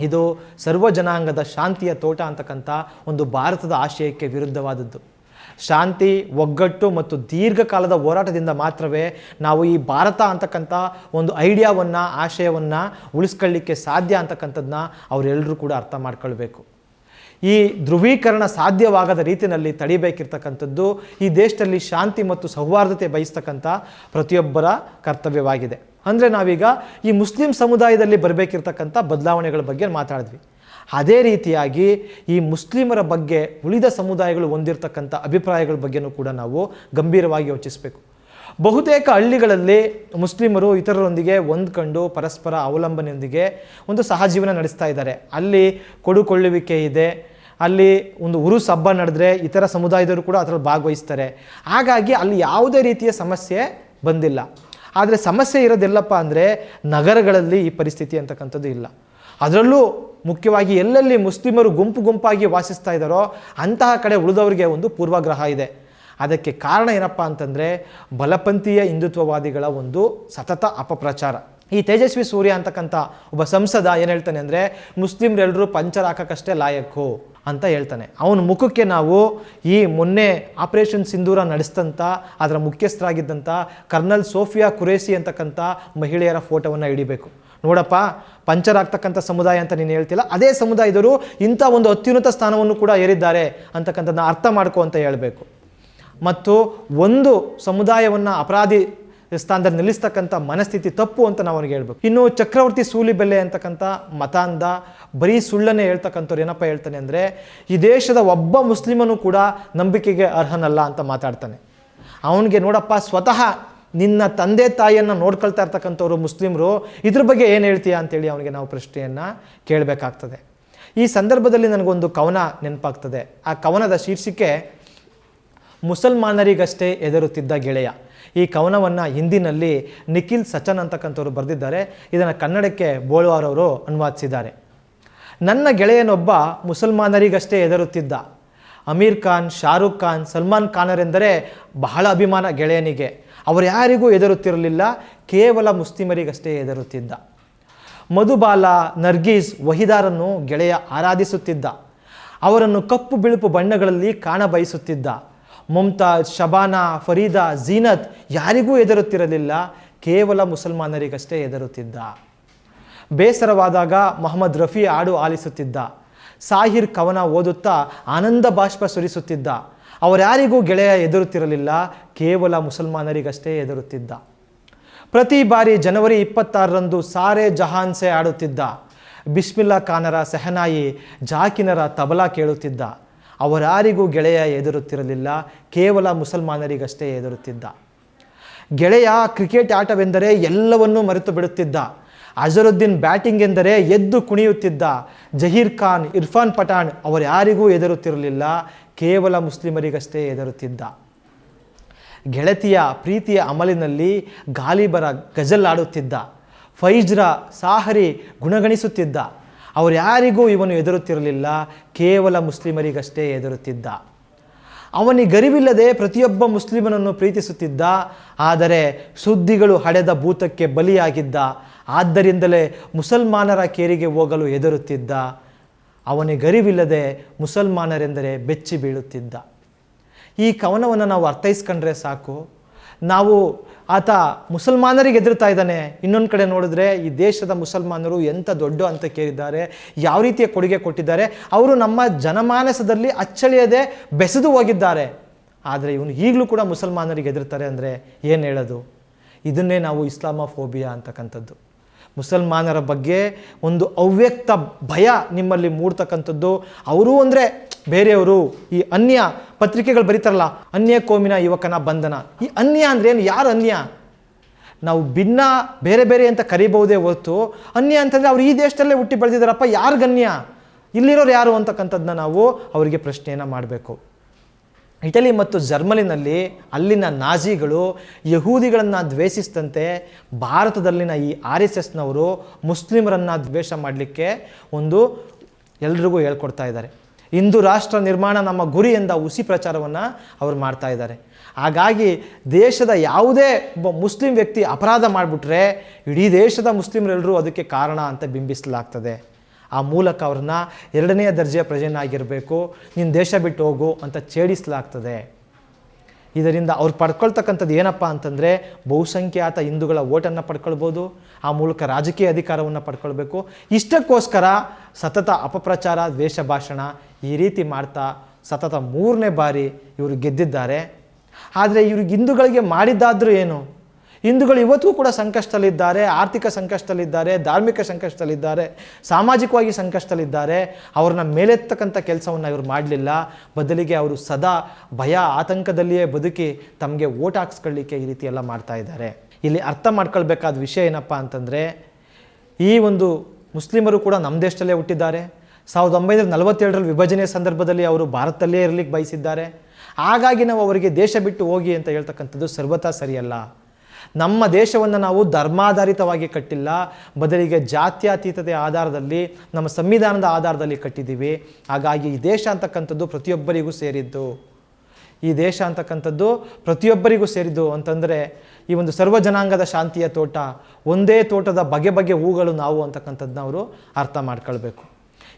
ಇದು ಸರ್ವ ಜನಾಂಗದ ಶಾಂತಿಯ ತೋಟ ಅಂತಕ್ಕಂಥ ಒಂದು ಭಾರತದ ಆಶಯಕ್ಕೆ ವಿರುದ್ಧವಾದದ್ದು. ಶಾಂತಿ, ಒಗ್ಗಟ್ಟು ಮತ್ತು ದೀರ್ಘಕಾಲದ ಹೋರಾಟದಿಂದ ಮಾತ್ರವೇ ನಾವು ಈ ಭಾರತ ಅಂತಕ್ಕಂಥ ಒಂದು ಐಡಿಯಾವನ್ನು, ಆಶಯವನ್ನು ಉಳಿಸ್ಕೊಳ್ಳಿಕ್ಕೆ ಸಾಧ್ಯ ಅಂತಕ್ಕಂಥದ್ದನ್ನ ಅವರೆಲ್ಲರೂ ಕೂಡ ಅರ್ಥ ಮಾಡ್ಕೊಳ್ಬೇಕು. ಈ ಧ್ರುವೀಕರಣ ಸಾಧ್ಯವಾಗದ ರೀತಿಯಲ್ಲಿ ತಡಿಬೇಕಿರ್ತಕ್ಕಂಥದ್ದು ಈ ದೇಶದಲ್ಲಿ ಶಾಂತಿ ಮತ್ತು ಸೌಹಾರ್ದತೆ ಬಯಸ್ತಕ್ಕಂಥ ಪ್ರತಿಯೊಬ್ಬರ ಕರ್ತವ್ಯವಾಗಿದೆ. ಅಂದರೆ ನಾವೀಗ ಈ ಮುಸ್ಲಿಂ ಸಮುದಾಯದಲ್ಲಿ ಬರಬೇಕಿರ್ತಕ್ಕಂಥ ಬದಲಾವಣೆಗಳ ಬಗ್ಗೆ ಮಾತಾಡಿದ್ವಿ. ಅದೇ ರೀತಿಯಾಗಿ ಈ ಮುಸ್ಲಿಮರ ಬಗ್ಗೆ ಉಳಿದ ಸಮುದಾಯಗಳು ಹೊಂದಿರತಕ್ಕಂಥ ಅಭಿಪ್ರಾಯಗಳ ಬಗ್ಗೆನೂ ಕೂಡ ನಾವು ಗಂಭೀರವಾಗಿ ಯೋಚಿಸಬೇಕು. ಬಹುತೇಕ ಹಳ್ಳಿಗಳಲ್ಲಿ ಮುಸ್ಲಿಮರು ಇತರರೊಂದಿಗೆ ಹೊಂದ್ಕೊಂಡು ಪರಸ್ಪರ ಅವಲಂಬನೆಯೊಂದಿಗೆ ಒಂದು ಸಹಜೀವನ ನಡೆಸ್ತಾ ಇದ್ದಾರೆ. ಅಲ್ಲಿ ಕೊಡುಕೊಳ್ಳುವಿಕೆ ಇದೆ, ಅಲ್ಲಿ ಒಂದು ಉರುಸ್ ಹಬ್ಬ ನಡೆದ್ರೆ ಇತರ ಸಮುದಾಯದವರು ಕೂಡ ಅದರಲ್ಲಿ ಭಾಗವಹಿಸ್ತಾರೆ. ಹಾಗಾಗಿ ಅಲ್ಲಿ ಯಾವುದೇ ರೀತಿಯ ಸಮಸ್ಯೆ ಬಂದಿಲ್ಲ. ಆದರೆ ಸಮಸ್ಯೆ ಇರೋದೆಲ್ಲಪ್ಪ ಅಂದರೆ ನಗರಗಳಲ್ಲಿ ಈ ಪರಿಸ್ಥಿತಿ ಅಂತಕ್ಕಂಥದ್ದು ಇಲ್ಲ. ಅದರಲ್ಲೂ ಮುಖ್ಯವಾಗಿ ಎಲ್ಲೆಲ್ಲಿ ಮುಸ್ಲಿಮರು ಗುಂಪು ಗುಂಪಾಗಿ ವಾಸಿಸ್ತಾ ಇದ್ದಾರೋ ಅಂತಹ ಕಡೆ ಉಳಿದವರಿಗೆ ಒಂದು ಪೂರ್ವಗ್ರಹ ಇದೆ. ಅದಕ್ಕೆ ಕಾರಣ ಏನಪ್ಪ ಅಂತಂದರೆ ಬಲಪಂಥೀಯ ಹಿಂದುತ್ವವಾದಿಗಳ ಒಂದು ಸತತ ಅಪಪ್ರಚಾರ. ಈ ತೇಜಸ್ವಿ ಸೂರ್ಯ ಅಂತಕ್ಕಂಥ ಒಬ್ಬ ಸಂಸದ ಏನು ಹೇಳ್ತಾನೆ ಅಂದರೆ ಮುಸ್ಲಿಮ್ರೆಲ್ಲರೂ ಪಂಚರ್ ಹಾಕೋಕ್ಕಷ್ಟೇ ಲಾಯಕ್ಕು ಅಂತ ಹೇಳ್ತಾನೆ. ಅವನ ಮುಖಕ್ಕೆ ನಾವು ಈ ಮೊನ್ನೆ ಆಪರೇಷನ್ ಸಿಂಧೂರ ನಡೆಸಿದಂಥ ಅದರ ಮುಖ್ಯಸ್ಥರಾಗಿದ್ದಂಥ ಕರ್ನಲ್ ಸೋಫಿಯಾ ಕುರೇಸಿ ಅಂತಕ್ಕಂಥ ಮಹಿಳೆಯರ ಫೋಟೋವನ್ನು ಹಿಡಿಬೇಕು. ನೋಡಪ್ಪ, ಪಂಚರ್ ಆಗ್ತಕ್ಕಂಥ ಸಮುದಾಯ ಅಂತ ನೀನು ಹೇಳ್ತಿಲ್ಲ, ಅದೇ ಸಮುದಾಯದವರು ಇಂಥ ಒಂದು ಅತ್ಯುನ್ನತ ಸ್ಥಾನವನ್ನು ಕೂಡ ಏರಿದ್ದಾರೆ ಅಂತಕ್ಕಂಥದ್ದನ್ನ ಅರ್ಥ ಮಾಡ್ಕೋ ಅಂತ ಹೇಳಬೇಕು. ಮತ್ತು ಒಂದು ಸಮುದಾಯವನ್ನು ಅಪರಾಧಿ ಸ್ಥಾನದಲ್ಲಿ ನಿಲ್ಲಿಸ್ತಕ್ಕಂಥ ಮನಸ್ಥಿತಿ ತಪ್ಪು ಅಂತ ನಾವು ಅವನಿಗೆ ಹೇಳ್ಬೇಕು. ಇನ್ನು ಚಕ್ರವರ್ತಿ ಸೂಲಿಬೆಲೆ ಅಂತಕ್ಕಂಥ ಮತಾಂಧ, ಬರೀ ಸುಳ್ಳನ್ನೇ ಹೇಳ್ತಕ್ಕಂಥವ್ರು ಏನಪ್ಪ ಹೇಳ್ತಾನೆ ಅಂದರೆ, ಈ ದೇಶದ ಒಬ್ಬ ಮುಸ್ಲಿಮನು ಕೂಡ ನಂಬಿಕೆಗೆ ಅರ್ಹನಲ್ಲ ಅಂತ ಮಾತಾಡ್ತಾನೆ. ಅವನಿಗೆ ನೋಡಪ್ಪ, ಸ್ವತಃ ನಿನ್ನ ತಂದೆ ತಾಯಿಯನ್ನು ನೋಡ್ಕೊಳ್ತಾ ಇರ್ತಕ್ಕಂಥವ್ರು ಮುಸ್ಲಿಮರು, ಇದ್ರ ಬಗ್ಗೆ ಏನು ಹೇಳ್ತೀಯಾ ಅಂತೇಳಿ ಅವನಿಗೆ ನಾವು ಪ್ರಶ್ನೆಯನ್ನು ಕೇಳಬೇಕಾಗ್ತದೆ. ಈ ಸಂದರ್ಭದಲ್ಲಿ ನನಗೊಂದು ಕವನ ನೆನಪಾಗ್ತದೆ. ಆ ಕವನದ ಶೀರ್ಷಿಕೆ, ಮುಸಲ್ಮಾನರಿಗಷ್ಟೇ ಎದುರುತ್ತಿದ್ದ ಗೆಳೆಯ ಈ ಕವನವನ್ನು ಹಿಂದಿನಲ್ಲಿ ನಿಖಿಲ್ ಸಚನ್ ಅಂತಕ್ಕಂಥವ್ರು ಬರೆದಿದ್ದಾರೆ. ಇದನ್ನು ಕನ್ನಡಕ್ಕೆ ಬೋಳುವಾರವರು ಅನುವಾದಿಸಿದ್ದಾರೆ. ನನ್ನ ಗೆಳೆಯನೊಬ್ಬ ಮುಸಲ್ಮಾನರಿಗಷ್ಟೇ ಎದುರುತ್ತಿದ್ದ ಅಮೀರ್ ಖಾನ್, ಶಾರುಖ್ ಖಾನ್, ಸಲ್ಮಾನ್ ಖಾನರೆಂದರೆ ಬಹಳ ಅಭಿಮಾನ ಗೆಳೆಯನಿಗೆ. ಅವರು ಯಾರಿಗೂ ಎದುರುತ್ತಿರಲಿಲ್ಲ ಕೇವಲ ಮುಸ್ಲಿಮರಿಗಷ್ಟೇ ಎದುರುತ್ತಿದ್ದ ಮಧುಬಾಲ ನರ್ಗೀಸ್ ವಹಿದಾರನ್ನು ಗೆಳೆಯ ಆರಾಧಿಸುತ್ತಿದ್ದ. ಅವರನ್ನು ಕಪ್ಪು ಬಿಳುಪು ಬಣ್ಣಗಳಲ್ಲಿ ಕಾಣ ಬಯಸುತ್ತಿದ್ದ ಮುಮ್ತಾಜ್, ಶಬಾನಾ, ಫರೀದಾ ಜೀನತ್ ಯಾರಿಗೂ ಎದುರುತ್ತಿರಲಿಲ್ಲ ಕೇವಲ ಮುಸಲ್ಮಾನರಿಗಷ್ಟೇ ಎದುರುತ್ತಿದ್ದ ಬೇಸರವಾದಾಗ ಮೊಹಮ್ಮದ್ ರಫಿ ಹಾಡು ಆಲಿಸುತ್ತಿದ್ದ. ಸಾಹಿರ್ ಕವನ ಓದುತ್ತಾ ಆನಂದ ಬಾಷ್ಪ ಸುರಿಸುತ್ತಿದ್ದ. ಅವರ್ಯಾರಿಗೂ ಗೆಳೆಯ ಎದುರುತ್ತಿರಲಿಲ್ಲ ಕೇವಲ ಮುಸಲ್ಮಾನರಿಗಷ್ಟೇ ಎದುರುತ್ತಿದ್ದ ಪ್ರತಿ ಬಾರಿ ಜನವರಿ ಇಪ್ಪತ್ತಾರರಂದು ಸಾರೆ ಜಹಾನ್ಸೆ ಆಡುತ್ತಿದ್ದ. ಬಿಸ್ಮಿಲ್ಲಾ ಖಾನರ ಸೆಹನಾಯಿ ಜಾಕಿನರ ತಬಲಾ ಕೇಳುತ್ತಿದ್ದ. ಅವರಾರಿಗೂ ಗೆಳೆಯ ಎದುರುತ್ತಿರಲಿಲ್ಲ ಕೇವಲ ಮುಸಲ್ಮಾನರಿಗಷ್ಟೇ ಎದುರುತ್ತಿದ್ದ ಗೆಳೆಯ ಕ್ರಿಕೆಟ್ ಆಟವೆಂದರೆ ಎಲ್ಲವನ್ನೂ ಮರೆತು ಬಿಡುತ್ತಿದ್ದ. ಅಜರುದ್ದೀನ್ ಬ್ಯಾಟಿಂಗ್ ಎಂದರೆ ಎದ್ದು ಕುಣಿಯುತ್ತಿದ್ದ. ಜಹೀರ್ ಖಾನ್, ಇರ್ಫಾನ್ ಪಠಾಣ್ ಅವರ್ಯಾರಿಗೂ ಎದುರುತ್ತಿರಲಿಲ್ಲ ಕೇವಲ ಮುಸ್ಲಿಮರಿಗಷ್ಟೇ ಎದುರುತ್ತಿದ್ದ ಗೆಳತಿಯ ಪ್ರೀತಿಯ ಅಮಲಿನಲ್ಲಿ ಗಾಲಿಬರ ಗಜಲ್ ಆಡುತ್ತಿದ್ದ ಫೈಜ್ರ ಸಾಹರಿ ಗುಣಗಣಿಸುತ್ತಿದ್ದ. ಅವರ್ಯಾರಿಗೂ ಇವನು ಎದುರುತ್ತಿರಲಿಲ್ಲ ಕೇವಲ ಮುಸ್ಲಿಮರಿಗಷ್ಟೇ ಎದುರುತ್ತಿದ್ದ ಅವನಿಗರಿವಿಲ್ಲದೆ ಪ್ರತಿಯೊಬ್ಬ ಮುಸ್ಲಿಮನನ್ನು ಪ್ರೀತಿಸುತ್ತಿದ್ದ, ಆದರೆ ಸುದ್ದಿಗಳು ಹಡೆದ ಭೂತಕ್ಕೆ ಬಲಿಯಾಗಿದ್ದ, ಆದ್ದರಿಂದಲೇ ಮುಸಲ್ಮಾನರ ಕೇರಿಗೆ ಹೋಗಲು ಎದುರುತ್ತಿದ್ದ ಅವನಿಗರಿವಿಲ್ಲದೆ ಮುಸಲ್ಮಾನರೆಂದರೆ ಬೆಚ್ಚಿ ಬೀಳುತ್ತಿದ್ದ. ಈ ಕವನವನ್ನು ನಾವು ಅರ್ಥೈಸ್ಕೊಂಡ್ರೆ ಸಾಕು. ನಾವು ಆತ ಮುಸಲ್ಮಾನರಿಗೆ ಎದುರ್ತಾ ಇದ್ದಾನೆ. ಇನ್ನೊಂದು ಕಡೆ ನೋಡಿದ್ರೆ ಈ ದೇಶದ ಮುಸಲ್ಮಾನರು ಎಂಥ ದೊಡ್ಡ ಅಂತ ಕೇಳಿದ್ದಾರೆ. ಯಾವ ರೀತಿಯ ಕೊಡುಗೆ ಕೊಟ್ಟಿದ್ದಾರೆ. ಅವರು ನಮ್ಮ ಜನಮಾನಸದಲ್ಲಿ ಅಚ್ಚಳಿಯದೆ ಬೆಸೆದು ಹೋಗಿದ್ದಾರೆ. ಆದರೆ ಇವನು ಈಗಲೂ ಕೂಡ ಮುಸಲ್ಮಾನರಿಗೆ ಎದುರ್ತಾರೆ ಅಂದರೆ ಏನು ಹೇಳೋದು? ಇದನ್ನೇ ನಾವು ಇಸ್ಲಾಮೋಫೋಬಿಯಾ ಅಂತಕ್ಕಂಥದ್ದು. ಮುಸಲ್ಮಾನರ ಬಗ್ಗೆ ಒಂದು ಅವ್ಯಕ್ತ ಭಯ ನಿಮ್ಮಲ್ಲಿ ಮೂಡ್ತಕ್ಕಂಥದ್ದು. ಅವರು ಅಂದರೆ ಬೇರೆಯವರು. ಈ ಅನ್ಯ ಪತ್ರಿಕೆಗಳು ಬರೀತಾರಲ್ಲ, ಅನ್ಯ ಕೋಮಿನ ಯುವಕನ ಬಂಧನ. ಈ ಅನ್ಯ ಅಂದ್ರೆ ಏನು? ಯಾರು ಅನ್ಯ? ನಾವು ಭಿನ್ನ, ಬೇರೆ ಬೇರೆ ಅಂತ ಕರಿಬಹುದೇ ಹೊರತು, ಅನ್ಯ ಅಂತಂದರೆ ಅವ್ರು ಈ ದೇಶದಲ್ಲೇ ಹುಟ್ಟಿ ಬೆಳೆದಿದ್ದಾರಪ್ಪ, ಯಾರಿಗನ್ಯ? ಇಲ್ಲಿರೋರು ಯಾರು ಅಂತಕ್ಕಂಥದ್ದನ್ನ ನಾವು ಅವರಿಗೆ ಪ್ರಶ್ನೆಯನ್ನು ಮಾಡಬೇಕು. ಇಟಲಿ ಮತ್ತು ಜರ್ಮನಿನಲ್ಲಿ ಅಲ್ಲಿನ ನಾಜಿಗಳು ಯಹೂದಿಗಳನ್ನು ದ್ವೇಷಿಸಿದಂತೆ ಭಾರತದಲ್ಲಿನ ಈ ಆರ್ ಎಸ್ ಎಸ್ನವರು ಮುಸ್ಲಿಮರನ್ನು ದ್ವೇಷ ಮಾಡಲಿಕ್ಕೆ ಒಂದು ಎಲ್ರಿಗೂ ಹೇಳ್ಕೊಡ್ತಾ ಇದ್ದಾರೆ. ಹಿಂದೂ ರಾಷ್ಟ್ರ ನಿರ್ಮಾಣ ನಮ್ಮ ಗುರಿ ಎಂದ ಹುಸಿ ಪ್ರಚಾರವನ್ನು ಅವರು ಮಾಡ್ತಾ ಇದ್ದಾರೆ. ಹಾಗಾಗಿ ದೇಶದ ಯಾವುದೇ ಒಬ್ಬ ಮುಸ್ಲಿಂ ವ್ಯಕ್ತಿ ಅಪರಾಧ ಮಾಡಿಬಿಟ್ರೆ ಇಡೀ ದೇಶದ ಮುಸ್ಲಿಮರೆಲ್ಲರೂ ಅದಕ್ಕೆ ಕಾರಣ ಅಂತ ಬಿಂಬಿಸಲಾಗ್ತದೆ. ಆ ಮೂಲಕ ಅವ್ರನ್ನ ಎರಡನೇ ದರ್ಜೆಯ ಪ್ರಜೆನಾಗಿರಬೇಕು ನಿನ್ನ ದೇಶ ಬಿಟ್ಟು ಹೋಗು ಅಂತ ಛೇಡಿಸಲಾಗ್ತದೆ. ಇದರಿಂದ ಅವ್ರು ಪಡ್ಕೊಳ್ತಕ್ಕಂಥದ್ದು ಏನಪ್ಪ ಅಂತಂದರೆ ಬಹುಸಂಖ್ಯಾತ ಹಿಂದೂಗಳ ಓಟನ್ನು ಪಡ್ಕೊಳ್ಬೋದು, ಆ ಮೂಲಕ ರಾಜಕೀಯ ಅಧಿಕಾರವನ್ನು ಪಡ್ಕೊಳ್ಬೇಕು. ಇಷ್ಟಕ್ಕೋಸ್ಕರ ಸತತ ಅಪಪ್ರಚಾರ, ದ್ವೇಷ ಭಾಷಣ ಈ ರೀತಿ ಮಾಡ್ತಾ ಸತತ ಮೂರನೇ ಬಾರಿ ಇವರು ಗೆದ್ದಿದ್ದಾರೆ. ಆದರೆ ಇವ್ರಿಗೆ ಹಿಂದೂಗಳಿಗೆ ಮಾಡಿದ್ದಾದರೂ ಏನು? ಹಿಂದೂಗಳು ಇವತ್ತಿಗೂ ಕೂಡ ಸಂಕಷ್ಟದಲ್ಲಿದ್ದಾರೆ, ಆರ್ಥಿಕ ಸಂಕಷ್ಟದಲ್ಲಿದ್ದಾರೆ, ಧಾರ್ಮಿಕ ಸಂಕಷ್ಟದಲ್ಲಿದ್ದಾರೆ, ಸಾಮಾಜಿಕವಾಗಿ ಸಂಕಷ್ಟದಲ್ಲಿದ್ದಾರೆ. ಅವ್ರನ್ನ ಮೇಲೆತ್ತಕ್ಕಂಥ ಕೆಲಸವನ್ನು ಇವರು ಮಾಡಲಿಲ್ಲ. ಬದಲಿಗೆ ಅವರು ಸದಾ ಭಯ ಆತಂಕದಲ್ಲಿಯೇ ಬದುಕಿ ತಮಗೆ ಓಟ್ ಹಾಕ್ಸ್ಕೊಳ್ಳಿಕ್ಕೆ ಈ ರೀತಿಯೆಲ್ಲ ಮಾಡ್ತಾ ಇದ್ದಾರೆ. ಇಲ್ಲಿ ಅರ್ಥ ಮಾಡ್ಕೊಳ್ಬೇಕಾದ ವಿಷಯ ಏನಪ್ಪ ಅಂತಂದರೆ, ಈ ಒಂದು ಮುಸ್ಲಿಮರು ಕೂಡ ನಮ್ಮ ದೇಶದಲ್ಲೇ ಹುಟ್ಟಿದ್ದಾರೆ. ಸಾವಿರದ ಒಂಬೈನೂರ ನಲವತ್ತೇಳರಲ್ಲಿ ವಿಭಜನೆ ಸಂದರ್ಭದಲ್ಲಿ ಅವರು ಭಾರತದಲ್ಲೇ ಇರಲಿಕ್ಕೆ ಬಯಸಿದ್ದಾರೆ. ಹಾಗಾಗಿ ನಾವು ಅವರಿಗೆ ದೇಶ ಬಿಟ್ಟು ಹೋಗಿ ಅಂತ ಹೇಳ್ತಕ್ಕಂಥದ್ದು ಸರ್ವತಾ ಸರಿಯಲ್ಲ. ನಮ್ಮ ದೇಶವನ್ನು ನಾವು ಧರ್ಮಾಧಾರಿತವಾಗಿ ಕಟ್ಟಿಲ್ಲ. ಬದಲಿಗೆ ಜಾತ್ಯತೀತತೆ ಆಧಾರದಲ್ಲಿ, ನಮ್ಮ ಸಂವಿಧಾನದ ಆಧಾರದಲ್ಲಿ ಕಟ್ಟಿದ್ದೀವಿ. ಹಾಗಾಗಿ ಈ ದೇಶ ಅಂತಕ್ಕಂಥದ್ದು ಪ್ರತಿಯೊಬ್ಬರಿಗೂ ಸೇರಿದ್ದು. ಈ ದೇಶ ಅಂತಕ್ಕಂಥದ್ದು ಪ್ರತಿಯೊಬ್ಬರಿಗೂ ಸೇರಿದ್ದು ಅಂತಂದರೆ, ಈ ಒಂದು ಸರ್ವ ಜನಾಂಗದ ಶಾಂತಿಯ ತೋಟ, ಒಂದೇ ತೋಟದ ಬಗೆ ಬಗೆ ಹೂಗಳು ನಾವು ಅಂತಕ್ಕಂಥದ್ದನ್ನ ಅವರು ಅರ್ಥ ಮಾಡ್ಕೊಳ್ಬೇಕು.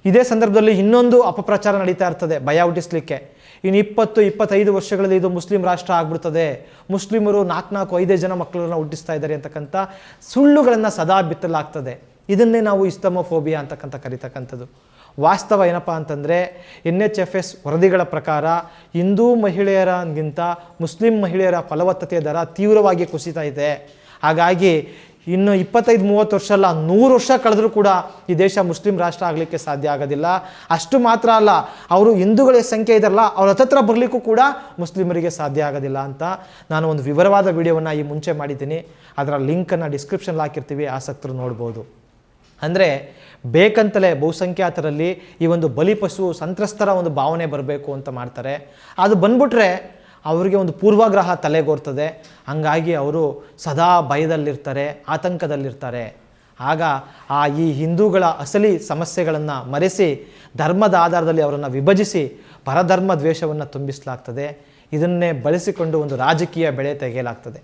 ಇದೇ ಸಂದರ್ಭದಲ್ಲಿ ಇನ್ನೊಂದು ಅಪಪ್ರಚಾರ ನಡೀತಾ ಇರ್ತದೆ ಭಯ ಹುಟ್ಟಿಸ್ಲಿಕ್ಕೆ. ಇನ್ನು ಇಪ್ಪತ್ತು, ಇಪ್ಪತ್ತೈದು ವರ್ಷಗಳಲ್ಲಿ ಇದು ಮುಸ್ಲಿಂ ರಾಷ್ಟ್ರ ಆಗ್ಬಿಡ್ತದೆ. ಮುಸ್ಲಿಮರು ನಾಲ್ಕು ನಾಲ್ಕು ಐದೇ ಜನ ಮಕ್ಕಳನ್ನ ಹುಟ್ಟಿಸ್ತಾ ಇದ್ದಾರೆ ಅಂತಕ್ಕಂಥ ಸುಳ್ಳುಗಳನ್ನು ಸದಾ ಬಿತ್ತಲಾಗ್ತದೆ. ಇದನ್ನೇ ನಾವು ಇಸ್ತಮೋಫೋಬಿಯಾ ಅಂತಕ್ಕಂಥ ಕರಿತಕ್ಕಂಥದ್ದು. ವಾಸ್ತವ ಏನಪ್ಪ ಅಂತಂದರೆ ಎನ್ ಎಚ್ ಎಫ್ ಎಸ್ ವರದಿಗಳ ಪ್ರಕಾರ ಹಿಂದೂ ಮಹಿಳೆಯರಗಿಂತ ಮುಸ್ಲಿಂ ಮಹಿಳೆಯರ ಫಲವತ್ತತೆಯ ದರ ತೀವ್ರವಾಗಿ ಕುಸಿತಾ ಇದೆ. ಹಾಗಾಗಿ ಇನ್ನು ಇಪ್ಪತ್ತೈದು, ಮೂವತ್ತು ವರ್ಷ ಅಲ್ಲ, ನೂರು ವರ್ಷ ಕಳೆದರೂ ಕೂಡ ಈ ದೇಶ ಮುಸ್ಲಿಂ ರಾಷ್ಟ್ರ ಆಗಲಿಕ್ಕೆ ಸಾಧ್ಯ ಆಗೋದಿಲ್ಲ. ಅಷ್ಟು ಮಾತ್ರ ಅಲ್ಲ, ಅವರು ಹಿಂದೂಗಳ ಸಂಖ್ಯೆ ಇದಾರಲ್ಲ ಅವ್ರ ಹತ್ತತ್ರ ಬರಲಿಕ್ಕೂ ಕೂಡ ಮುಸ್ಲಿಮರಿಗೆ ಸಾಧ್ಯ ಆಗೋದಿಲ್ಲ ಅಂತ ನಾನು ಒಂದು ವಿವರವಾದ ವಿಡಿಯೋವನ್ನು ಈ ಮುಂಚೆ ಮಾಡಿದ್ದೀನಿ. ಅದರ ಲಿಂಕನ್ನು ಡಿಸ್ಕ್ರಿಪ್ಷನ್ಲಿ ಹಾಕಿರ್ತೀವಿ, ಆಸಕ್ತರು ನೋಡ್ಬೋದು. ಅಂದರೆ ಬೇಕಂತಲೇ ಬಹುಸಂಖ್ಯಾತರಲ್ಲಿ ಈ ಒಂದು ಬಲಿಪಶು ಸಂತ್ರಸ್ತರ ಒಂದು ಭಾವನೆ ಬರಬೇಕು ಅಂತ ಮಾಡ್ತಾರೆ. ಅದು ಬಂದ್ಬಿಟ್ರೆ ಅವರಿಗೆ ಒಂದು ಪೂರ್ವಾಗ್ರಹ ತಲೆಗೋರ್ತದೆ. ಹಂಗಾಗಿ ಅವರು ಸದಾ ಭಯದಲ್ಲಿರ್ತಾರೆ, ಆತಂಕದಲ್ಲಿರ್ತಾರೆ. ಆಗ ಆ ಈ ಹಿಂದೂಗಳ ಅಸಲಿ ಸಮಸ್ಯೆಗಳನ್ನು ಮರೆಸಿ, ಧರ್ಮದ ಆಧಾರದಲ್ಲಿ ಅವರನ್ನು ವಿಭಜಿಸಿ, ಪರಧರ್ಮ ದ್ವೇಷವನ್ನು ತುಂಬಿಸಲಾಗ್ತದೆ. ಇದನ್ನೇ ಬಳಸಿಕೊಂಡು ಒಂದು ರಾಜಕೀಯ ಬೆಳೆ ತೆಗೆಯಲಾಗ್ತದೆ.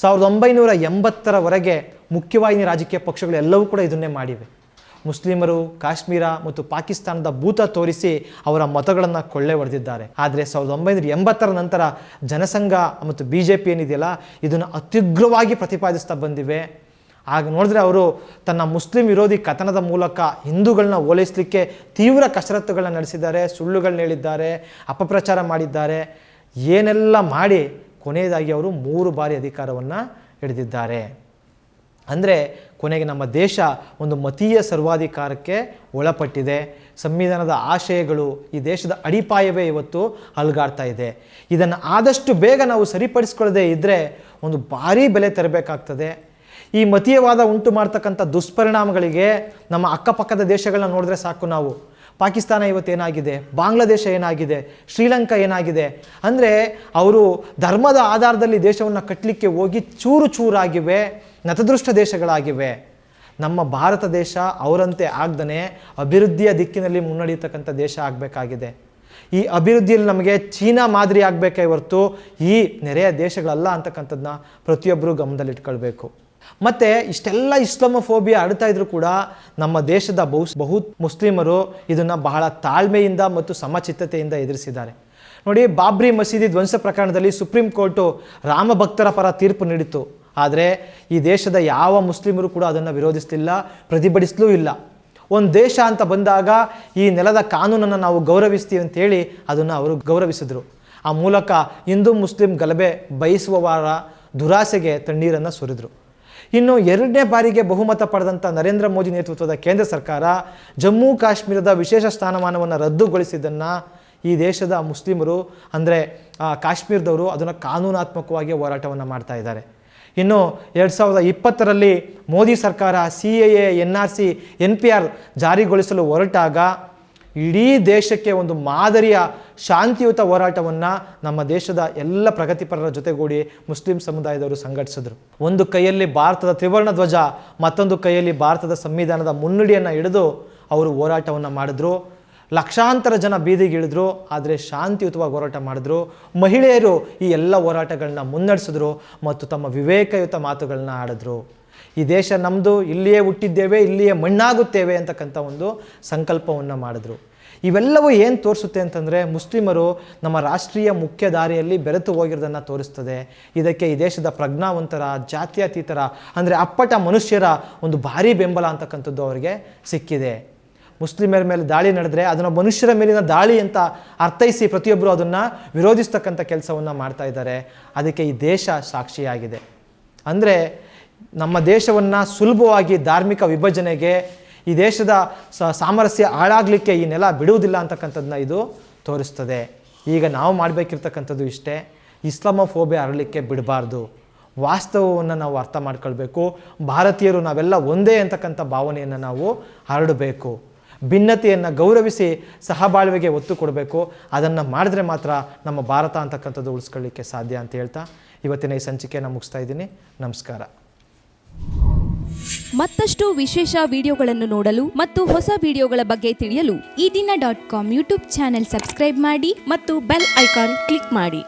ಸಾವಿರದ ಒಂಬೈನೂರ ಎಂಬತ್ತರವರೆಗೆ ಮುಖ್ಯವಾಹಿನಿ ರಾಜಕೀಯ ಪಕ್ಷಗಳು ಎಲ್ಲವೂ ಕೂಡ ಇದನ್ನೇ ಮಾಡಿವೆ. ಮುಸ್ಲಿಮರು ಕಾಶ್ಮೀರ ಮತ್ತು ಪಾಕಿಸ್ತಾನದ ಭೂತ ತೋರಿಸಿ ಅವರ ಮತಗಳನ್ನು ಕೊಳ್ಳೆ ಹೊಡೆದಿದ್ದಾರೆ. ಆದರೆ ಸಾವಿರದ ಒಂಬೈನೂರ ಎಂಬತ್ತರ ನಂತರ ಜನಸಂಘ ಮತ್ತು ಬಿ ಜೆ ಪಿ ಏನಿದೆಯಲ್ಲ, ಇದನ್ನು ಅತ್ಯುಗ್ರವಾಗಿ ಪ್ರತಿಪಾದಿಸ್ತಾ ಬಂದಿವೆ. ಆಗ ನೋಡಿದ್ರೆ ಅವರು ತನ್ನ ಮುಸ್ಲಿಂ ವಿರೋಧಿ ಕಥನದ ಮೂಲಕ ಹಿಂದೂಗಳನ್ನ ಓಲೈಸಲಿಕ್ಕೆ ತೀವ್ರ ಕಸರತ್ತುಗಳನ್ನ ನಡೆಸಿದ್ದಾರೆ ಸುಳ್ಳುಗಳನ್ನ ಹೇಳಿದ್ದಾರೆ, ಅಪಪ್ರಚಾರ ಮಾಡಿದ್ದಾರೆ. ಏನೆಲ್ಲ ಮಾಡಿ ಕೊನೆಯದಾಗಿ ಅವರು ಮೂರು ಬಾರಿ ಅಧಿಕಾರವನ್ನು ಹಿಡಿದಿದ್ದಾರೆ. ಅಂದರೆ ಕೊನೆಗೆ ನಮ್ಮ ದೇಶ ಒಂದು ಮತೀಯ ಸರ್ವಾಧಿಕಾರಕ್ಕೆ ಒಳಪಟ್ಟಿದೆ. ಸಂವಿಧಾನದ ಆಶಯಗಳು ಈ ದೇಶದ ಅಡಿಪಾಯವೇ ಇವತ್ತು ಅಲ್ಗಾಡ್ತಾ ಇದೆ. ಇದನ್ನು ಆದಷ್ಟು ಬೇಗ ನಾವು ಸರಿಪಡಿಸ್ಕೊಳ್ಳದೆ ಇದ್ದರೆ ಒಂದು ಭಾರೀ ಬೆಲೆ ತರಬೇಕಾಗ್ತದೆ. ಈ ಮತೀಯವಾದ ಉಂಟು ಮಾಡ್ತಕ್ಕಂಥ ದುಷ್ಪರಿಣಾಮಗಳಿಗೆ ನಮ್ಮ ಅಕ್ಕಪಕ್ಕದ ದೇಶಗಳನ್ನ ನೋಡಿದ್ರೆ ಸಾಕು ನಾವು. ಪಾಕಿಸ್ತಾನ ಇವತ್ತೇನಾಗಿದೆ ಬಾಂಗ್ಲಾದೇಶ ಏನಾಗಿದೆ? ಶ್ರೀಲಂಕಾ ಏನಾಗಿದೆ? ಅಂದರೆ ಅವರು ಧರ್ಮದ ಆಧಾರದಲ್ಲಿ ದೇಶವನ್ನು ಕಟ್ಟಲಿಕ್ಕೆ ಹೋಗಿ ಚೂರು ಚೂರಾಗಿವೆ. ನತದೃಷ್ಟ ದೇಶಗಳಾಗಿವೆ ನಮ್ಮ ಭಾರತ ದೇಶ ಅವರಂತೆ ಆಗ್ದನೆ ಅಭಿವೃದ್ಧಿಯ ದಿಕ್ಕಿನಲ್ಲಿ ಮುನ್ನಡೆಯತಕ್ಕಂಥ ದೇಶ ಆಗಬೇಕಾಗಿದೆ. ಈ ಅಭಿವೃದ್ಧಿಯಲ್ಲಿ ನಮಗೆ ಚೀನಾ ಮಾದರಿ ಆಗಬೇಕೇ ಹೊರತು ಈ ನೆರೆಯ ದೇಶಗಳಲ್ಲ ಅಂತಕ್ಕಂಥದ್ದನ್ನ ಪ್ರತಿಯೊಬ್ಬರೂ ಗಮನದಲ್ಲಿಟ್ಕೊಳ್ಬೇಕು. ಮತ್ತು ಇಷ್ಟೆಲ್ಲ ಇಸ್ಲಾಮೋಫೋಬಿಯಾ ಆಡ್ತಾ ಇದ್ರು ಕೂಡ ನಮ್ಮ ದೇಶದ ಬಹು ಬಹು ಮುಸ್ಲಿಮರು ಇದನ್ನು ಬಹಳ ತಾಳ್ಮೆಯಿಂದ ಮತ್ತು ಸಮಚಿತ್ತತೆಯಿಂದ ಎದುರಿಸಿದ್ದಾರೆ. ನೋಡಿ ಬಾಬ್ರಿ ಮಸೀದಿ ಧ್ವಂಸ ಪ್ರಕರಣದಲ್ಲಿ ಸುಪ್ರೀಂ ಕೋರ್ಟು ರಾಮ ಭಕ್ತರ ಪರ ತೀರ್ಪು ನೀಡಿತು ಆದರೆ ಈ ದೇಶದ ಯಾವ ಮುಸ್ಲಿಮರು ಕೂಡ ಅದನ್ನು ವಿರೋಧಿಸಲಿಲ್ಲ, ಪ್ರತಿಭಟಿಸಲೂ ಇಲ್ಲ. ಒಂದು ದೇಶ ಅಂತ ಬಂದಾಗ ಈ ನೆಲದ ಕಾನೂನನ್ನು ನಾವು ಗೌರವಿಸ್ತೀವಿ ಅಂತೇಳಿ ಅದನ್ನು ಅವರು ಗೌರವಿಸಿದರು. ಆ ಮೂಲಕ ಹಿಂದೂ ಮುಸ್ಲಿಂ ಗಲಭೆ ಬಯಸುವವರ ದುರಾಸೆಗೆ ತಣ್ಣೀರನ್ನು ಸುರಿದ್ರು. ಇನ್ನು ಎರಡನೇ ಬಾರಿಗೆ ಬಹುಮತ ಪಡೆದಂಥ ನರೇಂದ್ರ ಮೋದಿ ನೇತೃತ್ವದ ಕೇಂದ್ರ ಸರ್ಕಾರ ಜಮ್ಮು ಕಾಶ್ಮೀರದ ವಿಶೇಷ ಸ್ಥಾನಮಾನವನ್ನು ರದ್ದುಗೊಳಿಸಿದ್ದನ್ನು ಈ ದೇಶದ ಮುಸ್ಲಿಮರು ಅಂದರೆ ಕಾಶ್ಮೀರದವರು ಅದನ್ನು ಕಾನೂನಾತ್ಮಕವಾಗಿ ಹೋರಾಟವನ್ನು ಮಾಡ್ತಾ ಇದ್ದಾರೆ. ಇನ್ನು ಎರಡು ಸಾವಿರದ ಇಪ್ಪತ್ತರಲ್ಲಿ ಮೋದಿ ಸರ್ಕಾರ C A A, N R C, N P R ಜಾರಿಗೊಳಿಸಲು ಹೊರಟಾಗ ಇಡೀ ದೇಶಕ್ಕೆ ಒಂದು ಮಾದರಿಯ ಶಾಂತಿಯುತ ಹೋರಾಟವನ್ನು ನಮ್ಮ ದೇಶದ ಎಲ್ಲ ಪ್ರಗತಿಪರರ ಜೊತೆಗೂಡಿ ಮುಸ್ಲಿಂ ಸಮುದಾಯದವರು ಸಂಘಟಿಸಿದರು. ಒಂದು ಕೈಯಲ್ಲಿ ಭಾರತದ ತ್ರಿವರ್ಣ ಧ್ವಜ, ಮತ್ತೊಂದು ಕೈಯಲ್ಲಿ ಭಾರತದ ಸಂವಿಧಾನದ ಮುನ್ನುಡಿಯನ್ನು ಹಿಡಿದು ಅವರು ಹೋರಾಟವನ್ನು ಮಾಡಿದ್ರು. ಲಕ್ಷಾಂತರ ಜನ ಬೀದಿಗಿಳಿದ್ರು, ಆದರೆ ಶಾಂತಿಯುತವಾಗಿ ಹೋರಾಟ ಮಾಡಿದ್ರು. ಮಹಿಳೆಯರು ಈ ಎಲ್ಲ ಹೋರಾಟಗಳನ್ನ ಮುನ್ನಡೆಸಿದ್ರು ಮತ್ತು ತಮ್ಮ ವಿವೇಕಯುತ ಮಾತುಗಳನ್ನ ಆಡಿದ್ರು. ಈ ದೇಶ ನಮ್ಮದು ಇಲ್ಲಿಯೇ ಹುಟ್ಟಿದ್ದೇವೆ, ಇಲ್ಲಿಯೇ ಮಣ್ಣಾಗುತ್ತೇವೆ ಅಂತಕ್ಕಂಥ ಒಂದು ಸಂಕಲ್ಪವನ್ನು ಮಾಡಿದ್ರು. ಇವೆಲ್ಲವೂ ಏನು ತೋರಿಸುತ್ತೆ ಅಂತಂದರೆ, ಮುಸ್ಲಿಮರು ನಮ್ಮ ರಾಷ್ಟ್ರೀಯ ಮುಖ್ಯ ದಾರಿಯಲ್ಲಿ ಬೆರೆತು ಹೋಗಿರೋದನ್ನು ತೋರಿಸ್ತದೆ. ಇದಕ್ಕೆ ಈ ದೇಶದ ಪ್ರಜ್ಞಾವಂತರ, ಜಾತ್ಯತೀತರ, ಅಂದರೆ ಅಪ್ಪಟ ಮನುಷ್ಯರ ಒಂದು ಭಾರೀ ಬೆಂಬಲ ಅಂತಕ್ಕಂಥದ್ದು ಅವರಿಗೆ ಸಿಕ್ಕಿದೆ. ಮುಸ್ಲಿಮರ ಮೇಲೆ ದಾಳಿ ನಡೆದ್ರೆ ಅದನ್ನು ಮನುಷ್ಯರ ಮೇಲಿನ ದಾಳಿ ಅಂತ ಅರ್ಥೈಸಿ ಪ್ರತಿಯೊಬ್ಬರು ಅದನ್ನು ವಿರೋಧಿಸ್ತಕ್ಕಂಥ ಕೆಲಸವನ್ನು ಮಾಡ್ತಾ ಇದ್ದಾರೆ. ಅದಕ್ಕೆ ಈ ದೇಶ ಸಾಕ್ಷಿಯಾಗಿದೆ. ಅಂದರೆ ನಮ್ಮ ದೇಶವನ್ನು ಸುಲಭವಾಗಿ ಧಾರ್ಮಿಕ ವಿಭಜನೆಗೆ ಈ ದೇಶದ ಸಾಮರಸ್ಯ ಹಾಳಾಗಲಿಕ್ಕೆ ಈ ನೆಲ ಬಿಡುವುದಿಲ್ಲ ಅಂತಕ್ಕಂಥದ್ದನ್ನ ಇದು ತೋರಿಸ್ತದೆ. ಈಗ ನಾವು ಮಾಡಬೇಕಿರ್ತಕ್ಕಂಥದ್ದು ಇಷ್ಟೇ. ಇಸ್ಲಾಮೋಫೋಬೆ ಹರಡಲಿಕ್ಕೆ ಬಿಡಬಾರ್ದು. ವಾಸ್ತವವನ್ನು ನಾವು ಅರ್ಥ ಮಾಡ್ಕೊಳ್ಬೇಕು. ಭಾರತೀಯರು ನಾವೆಲ್ಲ ಒಂದೇ ಅಂತಕ್ಕಂಥ ಭಾವನೆಯನ್ನು ನಾವು ಹರಡಬೇಕು. ಭಿನ್ನತೆಯನ್ನು ಗೌರವಿಸಿ ಸಹಬಾಳ್ವೆಗೆ ಒತ್ತು ಕೊಡಬೇಕು. ಅದನ್ನು ಮಾಡಿದ್ರೆ ಮಾತ್ರ ನಮ್ಮ ಭಾರತ ಅಂತಕ್ಕಂಥದ್ದು ಉಳಿಸ್ಕೊಳ್ಳಿಕ್ಕೆ ಸಾಧ್ಯ ಅಂತ ಹೇಳ್ತಾ ಇವತ್ತಿನ ಈ ಸಂಚಿಕೆಯನ್ನು ಮುಗಿಸ್ತಾ ಇದ್ದೀನಿ. ನಮಸ್ಕಾರ. ಮತ್ತಷ್ಟು ವಿಶೇಷ ವಿಡಿಯೋಗಳನ್ನು ನೋಡಲು ಮತ್ತು ಹೊಸ ವಿಡಿಯೋಗಳ ಬಗ್ಗೆ ತಿಳಿಯಲು Eedina dot com YouTube channel subscribe ಮಾಡಿ ಮತ್ತು ಬೆಲ್ ಐಕಾನ್ ಕ್ಲಿಕ್ ಮಾಡಿ.